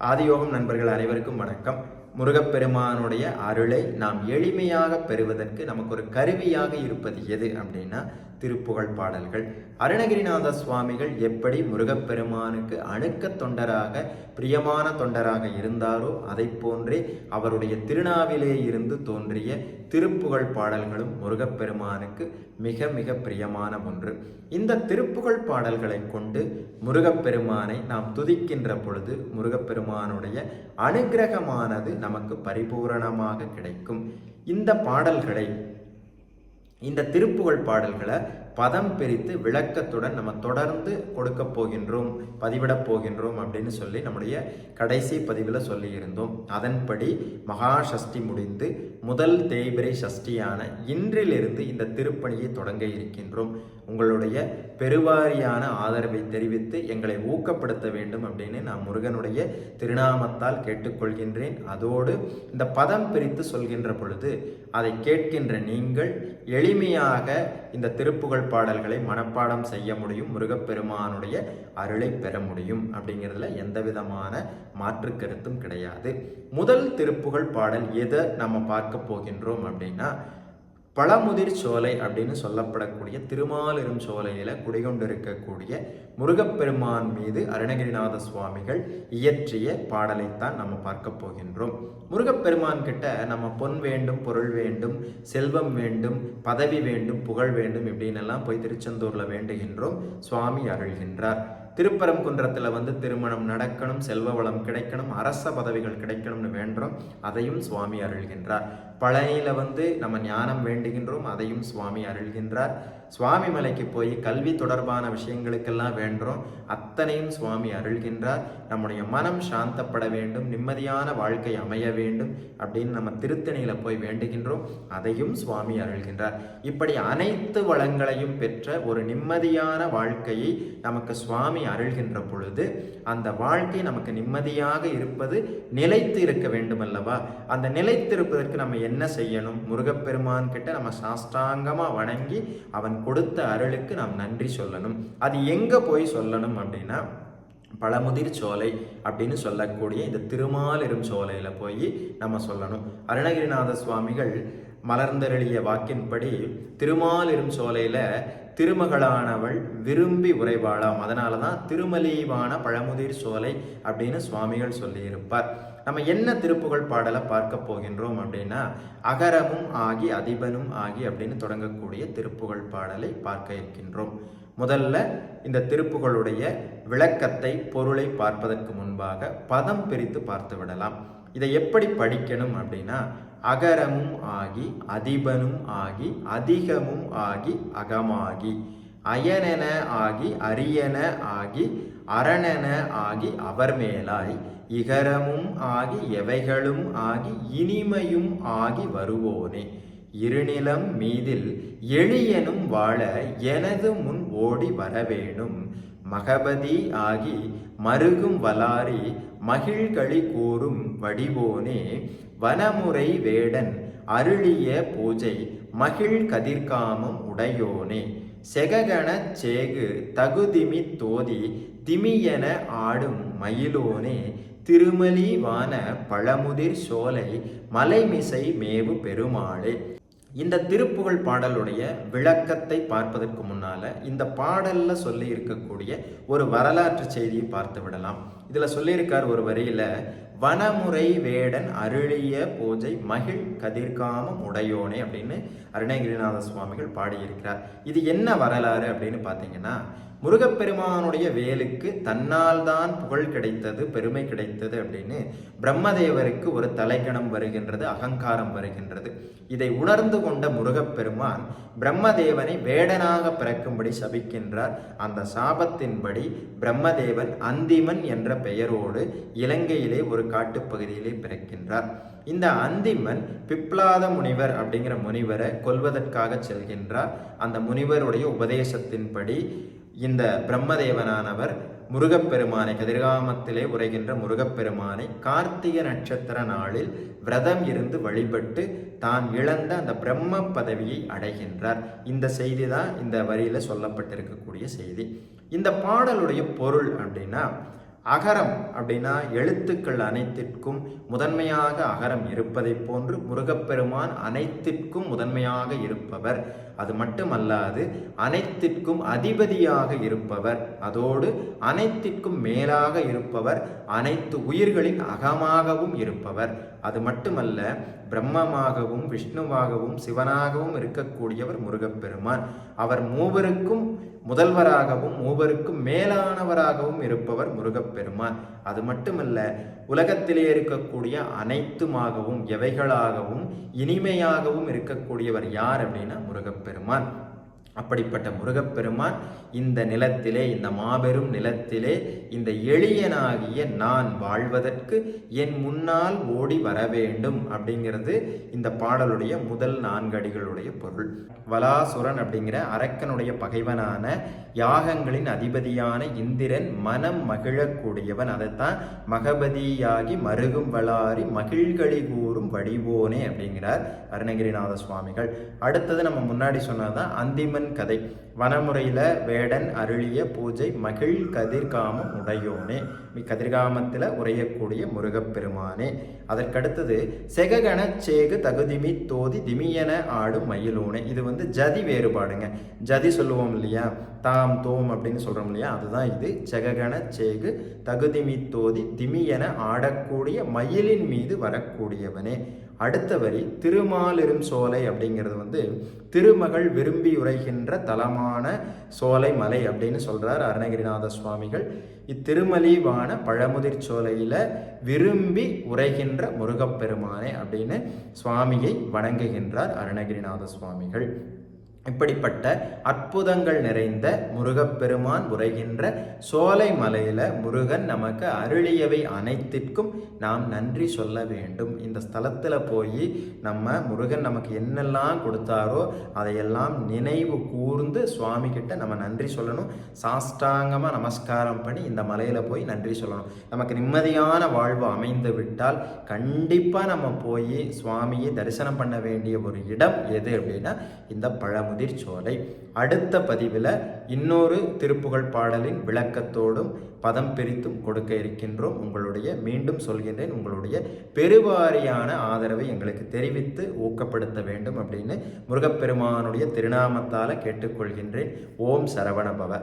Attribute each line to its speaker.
Speaker 1: ஆதியோகம் நண்பர்கள் அனைவருக்கும் வணக்கம். முருகப்பெருமானுடைய அருளை நாம் எளிமையாக பெறுவதற்கு நமக்கு ஒரு கருவியாக இருப்பது எது அப்படின்னா திருப்புகழ் பாடல்கள். அருணகிரிநாத சுவாமிகள் எப்படி முருகப்பெருமானுக்கு அணுக்க தொண்டராக பிரியமான தொண்டராக இருந்தாரோ அதை போன்றே அவருடைய திருநாவிலே இருந்து தோன்றிய திருப்புகழ் பாடல்களும் முருகப்பெருமானுக்கு மிக மிக பிரியமான ஒன்று. இந்த திருப்புகழ் பாடல்களை கொண்டு முருகப்பெருமானை நாம் துதிக்கின்ற பொழுது முருகப்பெருமானுடைய அனுக்கிரகமானது நமக்கு பரிபூரணமாக கிடைக்கும். இந்த பாடல்களை இந்த திருப்புகழ் பாடல்களை பதம் பிரித்து விளக்கத்துடன் நம்ம தொடர்ந்து கொடுக்க போகின்றோம் பதிவிடப் போகின்றோம் அப்படின்னு சொல்லி நம்முடைய கடைசி பதிவில் சொல்லியிருந்தோம். அதன்படி மகா சஷ்டி முடிந்து முதல் தேய்பிரை சஷ்டியான இன்றிலிருந்து இந்த திருப்பணியை தொடங்க இருக்கின்றோம். உங்களுடைய பெருவாரியான ஆதரவை தெரிவித்து எங்களை ஊக்கப்படுத்த வேண்டும் அப்படின்னு நான் முருகனுடைய திருநாமத்தால் கேட்டுக்கொள்கின்றேன். அதோடு இந்த பதம் பிரித்து சொல்கின்ற பொழுது அதை கேட்கின்ற நீங்கள் எளிமையாக இந்த திருப்புகழ் பாடல்களை மனப்பாடம் செய்ய முடியும் முருகப்பெருமானுடைய அருளை பெற முடியும் அப்படிங்கிறதுல எந்த விதமான மாற்று கருத்தும் கிடையாது. முதல் திருப்புகழ் பாடல் எதை நம்ம பார்க்க போகின்றோம் அப்படின்னா பழமுதிர் சோலை அப்படின்னு சொல்லப்படக்கூடிய திருமாலிரும் சோலையில குடிகொண்டிருக்கக்கூடிய முருகப்பெருமான் மீது அருணகிரிநாத சுவாமிகள் இயற்றிய பாடலைத்தான் நம்ம பார்க்க போகின்றோம். முருகப்பெருமான் கிட்ட நம்ம பொன் வேண்டும் பொருள் வேண்டும் செல்வம் வேண்டும் பதவி வேண்டும் புகழ் வேண்டும் இப்படின்னு எல்லாம் போய் திருச்செந்தூரில் வேண்டுகின்றோம். சுவாமி அருள்கின்றார். திருப்பரங்குன்றத்தில் வந்து திருமணம் நடக்கணும் செல்வ வளம் கிடைக்கணும் அரச பதவிகள் கிடைக்கணும்னு வேண்டுறோம். அதையும் சுவாமி அருள்கின்றார். பழனியில் வந்து நம்ம ஞானம் வேண்டுகின்றோம் அதையும் சுவாமி அருள்கின்றார். சுவாமி மலைக்கு போய் கல்வி தொடர்பான விஷயங்களுக்கெல்லாம் வேண்டுறோம் அத்தனையும் சுவாமி அருள்கின்றார். நம்முடைய மனம் சாந்தப்பட வேண்டும் நிம்மதியான வாழ்க்கை அமைய வேண்டும் அப்படின்னு நம்ம திருத்தணியில் போய் வேண்டுகின்றோம் அதையும் சுவாமி அருள்கின்றார். இப்படி அனைத்து வளங்களையும் பெற்ற ஒரு நிம்மதியான வாழ்க்கையை நமக்கு சுவாமி அருள்கின்ற பொழுது அந்த வாழ்க்கை நமக்கு நிம்மதியாக இருப்பது நிலைத்து இருக்க வேண்டும் அல்லவா அந்த நிலைத்திருப்பதற்கு நம்ம என்ன செய்யணும்? முருகப்பெருமான் கிட்ட நம்ம சாஷ்டாங்கமாக வணங்கி அவன் கொடுத்த அருளுக்கு நாம் நன்றி சொல்லணும். அது எங்கே போய் சொல்லணும் அப்படின்னா பழமுதிர் சோலை அப்படின்னு சொல்லக்கூடிய இந்த திருமாலிரும் சோலையில் போய் நம்ம சொல்லணும். அருணகிரிநாத சுவாமிகள் மலர்ந்தருளிய வாக்கின்படி திருமாலிரும் சோலையில் திருமகளானவள் விரும்பி உறைவாளாம். அதனால தான் திருமலீவான பழமுதிர் சோலை அப்படின்னு சுவாமிகள் சொல்லியிருப்பார். நம்ம என்ன திருப்புகழ் பாடலை பார்க்க போகின்றோம் அப்படின்னா அகரமும் ஆகி அதிபனும் ஆகி அப்படின்னு தொடங்கக்கூடிய திருப்புகழ் பாடலை பார்க்க இருக்கின்றோம். முதல்ல இந்த திருப்புகளுடைய விளக்கத்தை பொருளை பார்ப்பதற்கு முன்பாக பதம் பிரித்து பார்த்து விடலாம். இதை எப்படி படிக்கணும் அப்படின்னா அகரமும் ஆகி அதிபனும் ஆகி அதிகமும் ஆகி அகமாகி அயனென ஆகி அரியன ஆகி அரணென ஆகி அவர் மேலாய் இகரமும் ஆகி எவைகளும் ஆகி இனிமையும் ஆகி வருவோனே. இருநிலம் மீதில் எளியனும் வாழ எனது முன் ஓடி வரவேணும். மகபதி ஆகி மருகும் வலாரி மகிழ்களி கூறும் வடிவோனே. வனமுறை வேடன் அருளிய பூஜை மகிழ் கதிர்காமம் உடையோனே. செககண சேகு தகுதிமி தோதி திமியென ஆடும் மயிலோனே. திருமலிவான பழமுதிர் சோலை மலைமிசை மேவு பெருமாளே. இந்த திருப்புகழ் பாடலுடைய விளக்கத்தை பார்ப்பதற்கு முன்னால இந்த பாடல்ல சொல்லி இருக்கக்கூடிய ஒரு வரலாற்று செய்தியை பார்த்து விடலாம். இதுல சொல்லியிருக்கார் ஒரு வரியில வனமுறை வேடன் அருளிய பூஜை மகிழ் கதிர்காமம் உடையோனே அப்படின்னு அருணகிரிநாத சுவாமிகள் பாடியிருக்கிறார். இது என்ன வரலாறு அப்படின்னு பார்த்தீங்கன்னா முருகப்பெருமானுடைய வேலுக்கு தன்னால் தான் புகழ் கிடைத்தது பெருமை கிடைத்தது அப்படின்னு பிரம்மதேவருக்கு ஒரு தலைக்கணம் வருகின்றது அகங்காரம் வருகின்றது. இதை உணர்ந்து கொண்ட முருகப்பெருமான் பிரம்மதேவனை வேடனாக பிறக்கும்படி சபிக்கின்றார். அந்த சாபத்தின்படி பிரம்மதேவன் அந்திமன் என்ற பெயரோடு இலங்கையிலே ஒரு காட்டுப்பகுதியிலே பிறக்கின்றார். இந்த அந்திமன் பிப்லாத முனிவர் அப்படிங்கிற முனிவரை கொல்வதற்காக செல்கின்றார். அந்த முனிவருடைய உபதேசத்தின்படி இந்த பிரம்மதேவனானவர் முருகப்பெருமானை கதிர்காமத்திலே உரைகின்ற முருகப்பெருமானை கார்த்திகை நட்சத்திர நாளில் விரதம் இருந்து வழிபட்டு தான் இழந்த அந்த பிரம்ம பதவியை அடைகின்றார். இந்த செய்தி தான் இந்த வரியில் சொல்லப்பட்டிருக்கக்கூடிய செய்தி. இந்த பாடலுடைய பொருள் அப்படின்னா அகரம் அப்படின்னா எழுத்துக்கள் அனைத்திற்கும் முதன்மையாக அகரம் இருப்பதைப் போன்று முருகப்பெருமான் அனைத்திற்கும் முதன்மையாக இருப்பவர். அது மட்டுமல்லாது அனைத்திற்கும் அதிபதியாக இருப்பவர். அதோடு அனைத்திற்கும் மேலாக இருப்பவர். அனைத்து உயிர்களின் அகமாகவும் இருப்பவர். அது மட்டுமல்ல பிரம்மமாகவும் விஷ்ணுவாகவும் சிவனாகவும் இருக்கக்கூடியவர் முருகப்பெருமான். அவர் மூவருக்கும் முதல்வராகவும் மூவருக்கும் மேலானவராகவும் இருப்பவர் முருகப்பெருமான். அது மட்டுமல்ல உலகத்திலே இருக்கக்கூடிய அனைத்துமாகவும் எவைகளாகவும் இனிமையாகவும் இருக்கக்கூடியவர் யார் அப்படின்னா முருகப்பெருமான். அப்படிப்பட்ட முருகப்பெருமான் இந்த நிலத்திலே இந்த மாபெரும் நிலத்திலே இந்த எளியனாகிய நான் வாழ்வதற்கு என் முன்னால் ஓடி வர வேண்டும் அப்படிங்கிறது இந்த பாடலுடைய முதல் நான்கு அடிகளுடைய பொருள். வலாசுரன் அப்படிங்கிற அரக்கனுடைய பகைவனான யாகங்களின் அதிபதியான இந்திரன் மனம் மகிழக்கூடியவன். அதைத்தான் மகபதியாகி மருகும் வளாரி மகிழ்களி கூறும் வடிவோனே அப்படிங்கிறார் அருணகிரிநாத சுவாமிகள். அடுத்தது நம்ம முன்னாடி சொன்னதான் அந்திமன் கதை. வனமுறையில் வேடன் அருளிய பூஜை மகிழ் கதிர்காமம் உடையோனே. கதிர்காமத்தில் உரையக்கூடிய முருகப்பெருமானே. அதற்கடுத்தது செககண சேகு தகுதிமி தோதி திமியன ஆடும் மயிலோனே. இது வந்து ஜதி வேறுபாடுங்க. ஜதி சொல்லுவோம் இல்லையா? தாம் தோம் அப்படின்னு சொல்கிறோம் இல்லையா? அதுதான் இது. செககண சேகு தகுதிமி தோதி திமியன ஆடக்கூடிய மயிலின் மீது வரக்கூடியவனே. அடுத்த வரி திருமாலிரும் சோலை அப்படிங்கிறது வந்து திருமகள் விரும்பி உரைகின்ற தலமான சோலை மலை அப்படின்னு சொல்கிறார் அருணகிரிநாத சுவாமிகள். இத்திருமலிவான பழமுதிர் சோலையில் விரும்பி உரைகின்ற முருகப்பெருமானே அப்படின்னு சுவாமியை வணங்குகின்றார் அருணகிரிநாத சுவாமிகள். இப்படிப்பட்ட அற்புதங்கள் நிறைந்த முருகப்பெருமான் உரைகின்ற சோலை மலையில் முருகன் நமக்கு அருளியவை அனைத்திற்கும் நாம் நன்றி சொல்ல வேண்டும். இந்த ஸ்தலத்தில் போய் நம்ம முருகன் நமக்கு என்னெல்லாம் கொடுத்தாரோ அதையெல்லாம் நினைவு கூர்ந்து சுவாமி கிட்ட நம்ம நன்றி சொல்லணும். சாஷ்டாங்கமாக நமஸ்காரம் பண்ணி இந்த மலையில் போய் நன்றி சொல்லணும். நமக்கு நிம்மதியான வாழ்வு அமைந்து விட்டால் கண்டிப்பாக நம்ம போய் சுவாமியை தரிசனம் பண்ண வேண்டிய ஒரு இடம் எது அப்படின்னா இந்த பழமுதிர் சோலை அடுத்த பதிவில் இன்னொரு திருப்புகழ் பாடலின் விளக்கத்தோடும் பதம் பிரித்தும் கொடுக்க இருக்கின்றோம். உங்களுடைய மீண்டும் சொல்கின்றேன். உங்களுடைய பெருவாரியான ஆதரவை எங்களுக்கு தெரிவித்து ஊக்கப்படுத்த வேண்டும் அப்படின்னு முருகப்பெருமானுடைய திருநாமத்தால் கேட்டுக்கொள்கின்றேன். ஓம் சரவணபவ